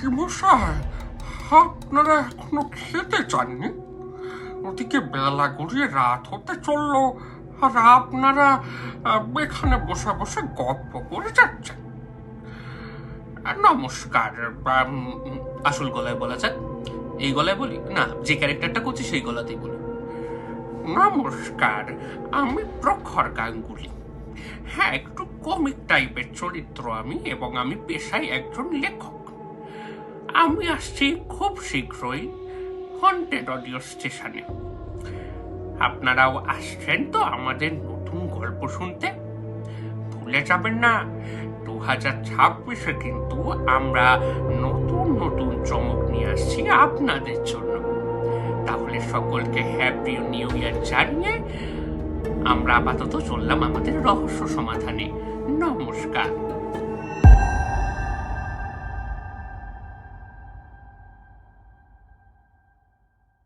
কি মশাই, আপনারা এখনও খেতে চাননি? ওদিকে বেলা গড়িয়ে রাত হতে চলল, আর আপনারা এখানে বসে বসে গল্প করে যাচ্ছেন। নমস্কার আসল গলায় বলা যাক এই গলায় বলি? না, যে ক্যারেক্টারটা করছি সেই গলাতেই বলি। নমস্কার, আমি প্রখর গাঙ্গুলি। হ্যাঁ একটু কমিক টাইপের চরিত্র আমি, এবং আমি পেশায় একজন লেখক। আমি আসছি খুব শীঘ্রই হন্টেড অডিও স্টেশনে আপনারাও আসছেন তো আমাদের নতুন গল্প শুনতে? ভুলে যাবেন না দু হাজার ছাব্বিশে কিন্তু আমরা নতুন নতুন চমক নিয়ে আসছি আপনাদের জন্য। তাহলে সকলকে হ্যাপি নিউ ইয়ার জানিয়ে আমরা আপাতত চললাম আমাদের রহস্য সমাধানে। নমস্কার।